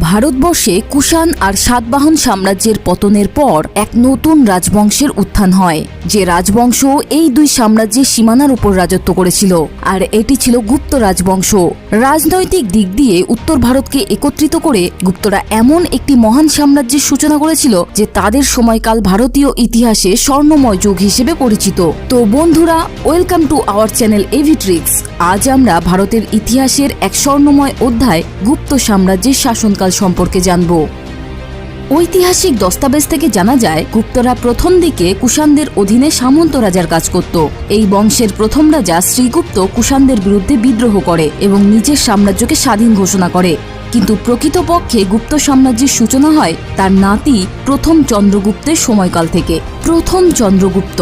ভারতবর্ষে কুষাণ আর সাতবাহন সাম্রাজ্যের পতনের পর এক নতুন রাজবংশের উত্থান হয়। যে রাজবংশ এই দুই সাম্রাজ্যের সীমানার উপর রাজত্ব করেছিল। আর এটি ছিল গুপ্ত রাজবংশ। রাজনৈতিক দিক দিয়ে উত্তর ভারতকে একত্রিত করে গুপ্তরা এমন একটি মহান সাম্রাজ্যের সূচনা করেছিল যে তাদের সময়কাল ভারতীয় ইতিহাসে স্বর্ণময় যুগ হিসেবে পরিচিত। তো বন্ধুরা, ওয়েলকাম টু আওয়ার চ্যানেল এভিট্রিক্স আজ আমরা ভারতের ইতিহাসের এক স্বর্ণময় অধ্যায় গুপ্ত সাম্রাজ্যের শাসনকাল সম্পর্কে জানব। ঐতিহাসিক দস্তাবেজ থেকে জানা যায়, গুপ্তরা প্রথম দিকে কুষাণদের অধীনে সামন্ত রাজার কাজ করত। এই বংশের প্রথম রাজা শ্রীগুপ্ত কুষাণদের বিরুদ্ধে বিদ্রোহ করে এবং নিজের সাম্রাজ্যকে স্বাধীন ঘোষণা করে। কিন্তু প্রকৃতপক্ষে গুপ্ত সাম্রাজ্যের সূচনা হয় তার নাতি প্রথম চন্দ্রগুপ্তের সময়কাল থেকে। প্রথম চন্দ্রগুপ্ত।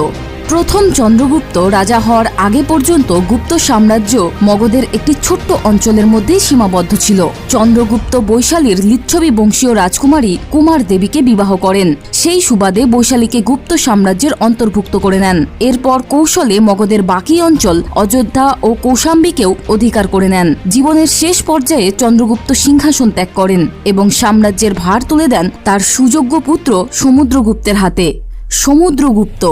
প্রথম চন্দ্রগুপ্ত রাজা হওয়ার আগে পর্যন্ত গুপ্ত সাম্রাজ্য মগধের একটি ছোট্ট অঞ্চলের মধ্যেই সীমাবদ্ধ ছিল। চন্দ্রগুপ্ত বৈশালীর লিচ্ছবি বংশীয় রাজকুমারী কুমার দেবীকে বিবাহ করেন। সেই সুবাদে বৈশালীকে গুপ্ত সাম্রাজ্যের অন্তর্ভুক্ত করে নেন। এরপর কৌশলে মগধের বাকি অঞ্চল অযোধ্যা ও কৌশাম্বীকেও অধিকার করে নেন। জীবনের শেষ পর্যায়ে চন্দ্রগুপ্ত সিংহাসন ত্যাগ করেন এবং সাম্রাজ্যের ভার তুলে দেন তার সুযোগ্য পুত্র সমুদ্রগুপ্তের হাতে। সমুদ্রগুপ্ত।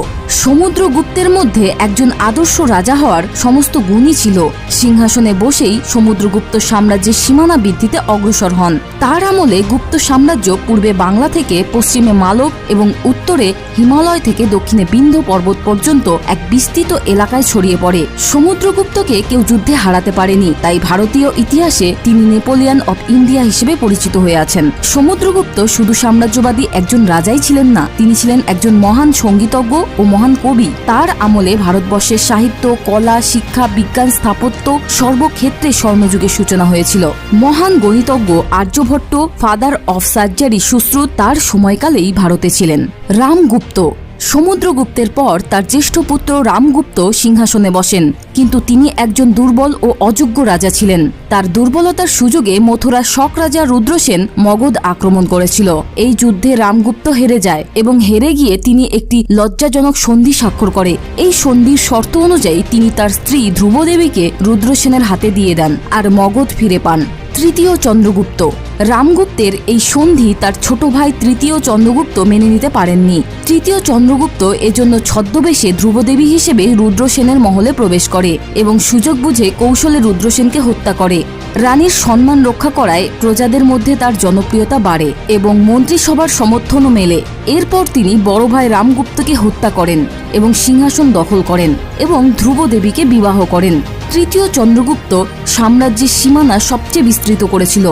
সমুদ্রগুপ্তের মধ্যে একজন আদর্শ রাজা হওয়ার সমস্ত গুণই ছিল। সিংহাসনে বসেই সমুদ্রগুপ্ত সাম্রাজ্যের সীমানা বৃদ্ধিতে অগ্রসর হন। তার আমলে গুপ্ত সাম্রাজ্য পূর্বে বাংলা থেকে পশ্চিমে মালব এবং উত্তরে হিমালয় থেকে দক্ষিণে বিন্ধ্য পর্বত পর্যন্ত এক বিস্তৃত এলাকায় ছড়িয়ে পড়ে। সমুদ্রগুপ্তকে কেউ যুদ্ধে হারাতে পারেনি, তাই ভারতীয় ইতিহাসে তিনি নেপোলিয়ান অফ ইন্ডিয়া হিসেবে পরিচিত হয়ে আছেন। সমুদ্রগুপ্ত শুধু সাম্রাজ্যবাদী একজন রাজাই ছিলেন না, তিনি ছিলেন একজন মহান সঙ্গীতজ্ঞ ও মহান কবি। তার আমলে ভারতবর্ষের সাহিত্য, কলা, শিক্ষা, বিজ্ঞান, স্থাপত্য সর্বক্ষেত্রে স্বর্ণযুগের সূচনা হয়েছিল। মহান গণিতজ্ঞ Aryabhata father of surgery Sushruta তার সময়কালেই ভারতে ছিলেন। রামগুপ্ত সমুদ্রগুপ্তের পর তার জ্যেষ্ঠ পুত্র রামগুপ্ত সিংহাসনে বসেন। কিন্তু তিনি একজন দুর্বল ও অযোগ্য রাজা ছিলেন। তার দুর্বলতার সুযোগে মথুরার শক রাজা রুদ্রসেন মগধ আক্রমণ করেছিল। এই যুদ্ধে রামগুপ্ত হেরে যায় এবং হেরে গিয়ে তিনি একটি লজ্জাজনক সন্ধি স্বাক্ষর করে। এই সন্ধির শর্ত অনুযায়ী তিনি তার স্ত্রী ধ্রুবদেবীকে রুদ্রসেনের হাতে দিয়ে দেন আর মগধ ফিরে পান। তৃতীয় চন্দ্রগুপ্ত। রামগুপ্তের এই সন্ধি তার ছোট ভাই তৃতীয় চন্দ্রগুপ্ত মেনে নিতে পারেননি। তৃতীয় চন্দ্রগুপ্ত এজন্য ছদ্মবেশে ধ্রুবদেবী হিসেবে রুদ্রসেনের মহলে প্রবেশ করে এবং সুযোগ বুঝে কৌশলে রুদ্রসেনকে হত্যা করে। রানীর সম্মান রক্ষা করায় প্রজাদের মধ্যে তার জনপ্রিয়তা বাড়ে এবং মন্ত্রিসভার সমর্থনও মেলে। এরপর তিনি বড় ভাই রামগুপ্তকে হত্যা করেন এবং সিংহাসন দখল করেন এবং ধ্রুবদেবীকে বিবাহ করেন। তৃতীয় চন্দ্রগুপ্ত সাম্রাজ্যের সীমানা সবচেয়ে বিস্তৃত করেছিল।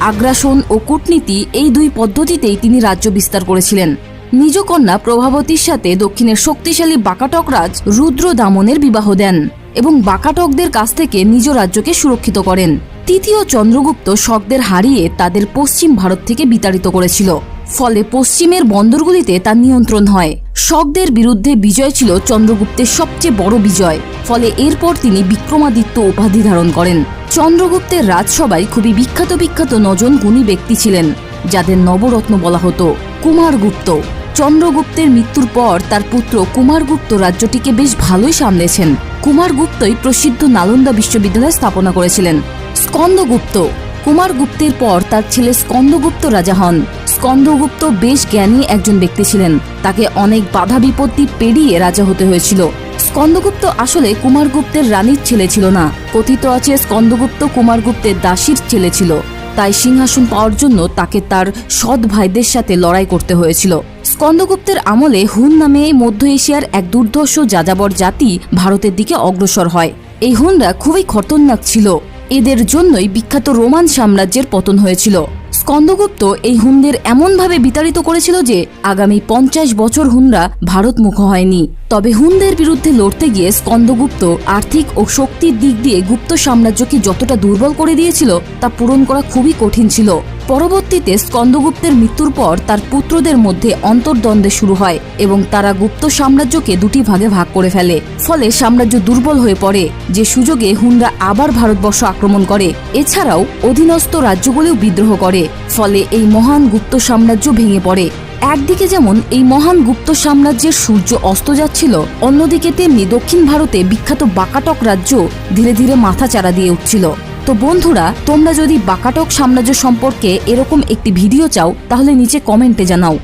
আগ্রাসন ও কূটনীতি এই দুই পদ্ধতিতেই তিনি রাজ্য বিস্তার করেছিলেন। নিজ কন্যা প্রভাবতীর সাথে দক্ষিণের শক্তিশালী বাকাটক রাজ রুদ্র দামনের বিবাহ দেন এবং বাকাটকদের কাছ থেকে নিজ রাজ্যকে সুরক্ষিত করেন। তৃতীয় চন্দ্রগুপ্ত শকদের হারিয়ে তাদের পশ্চিম ভারত থেকে বিতাড়িত করেছিল, ফলে পশ্চিমের বন্দরগুলিতে তার নিয়ন্ত্রণ হয়। শকদের বিরুদ্ধে বিজয় ছিল চন্দ্রগুপ্তের সবচেয়ে বড় বিজয়। ফলে এরপর তিনি বিক্রমাদিত্য উপাধি ধারণ করেন। চন্দ্রগুপ্তের রাজসভায় খুবই বিখ্যাত বিখ্যাত নজন গুণী ব্যক্তি ছিলেন, যাদের নবরত্ন বলা হতো কুমারগুপ্ত। চন্দ্রগুপ্তের মৃত্যুর পর তার পুত্র কুমারগুপ্ত রাজ্যটিকে বেশ ভালোই সামলেছেন। কুমারগুপ্তই প্রসিদ্ধ নালন্দা বিশ্ববিদ্যালয় স্থাপনা করেছিলেন। স্কন্দগুপ্ত। কুমারগুপ্তের পর তার ছেলে স্কন্দগুপ্ত রাজা হন। স্কন্দগুপ্ত বেশ জ্ঞানী একজন ব্যক্তি ছিলেন। তাকে অনেক বাধা বিপত্তি পেরিয়ে রাজা হতে হয়েছিল। স্কন্দগুপ্ত আসলে কুমারগুপ্তের রানীর ছেলে ছিল না। কথিত আছে, স্কন্দগুপ্ত কুমারগুপ্তের দাসীর ছেলে ছিল। তাই সিংহাসন পাওয়ার জন্য তাকে তার সৎ ভাইদের সাথে লড়াই করতে হয়েছিল। স্কন্দগুপ্তের আমলে হুন নামে মধ্য এশিয়ার এক দুর্ধর্ষ যাযাবর জাতি ভারতের দিকে অগ্রসর হয়। এই হুনরা খুবই খতরনাক ছিল। এদের জন্যই বিখ্যাত রোমান সাম্রাজ্যের পতন হয়েছিল। স্কন্দগুপ্ত এই হুনদের এমনভাবে বিতাড়িত করেছিল যে আগামী পঞ্চাশ বছর হুনরা ভারতমুখ হয়নি। তবে হুনদের বিরুদ্ধে লড়তে গিয়ে স্কন্দগুপ্ত আর্থিক ও শক্তির দিক দিয়ে গুপ্ত সাম্রাজ্যকে যতটা দুর্বল করে দিয়েছিল, তা পূরণ করা খুবই কঠিন ছিল। পরবর্তীতে স্কন্দগুপ্তের মৃত্যুর পর তার পুত্রদের মধ্যে অন্তর্দ্বন্দ্বে শুরু হয় এবং তারা গুপ্ত সাম্রাজ্যকে দুটি ভাগে ভাগ করে ফেলে। ফলে সাম্রাজ্য দুর্বল হয়ে পড়ে, যে সুযোগে হুনরা আবার ভারতবর্ষ আক্রমণ করে। এছাড়াও অধীনস্থ রাজ্যগুলিও বিদ্রোহ করে, ফলে এই মহান গুপ্ত সাম্রাজ্য ভেঙে পড়ে। একদিকে যেমন এই মহান গুপ্ত সাম্রাজ্যের সূর্য অস্ত যাচ্ছিল, অন্যদিকে তেমনি দক্ষিণ ভারতে বিখ্যাত বাকাটক রাজ্য ধীরে ধীরে মাথা চারা দিয়ে উঠছিল। তো বন্ধুরা, তোমরা যদি বাকাটক সাম্রাজ্য সম্পর্কে এরকম একটি ভিডিও চাও, তাহলে নিচে কমেন্টে জানাও।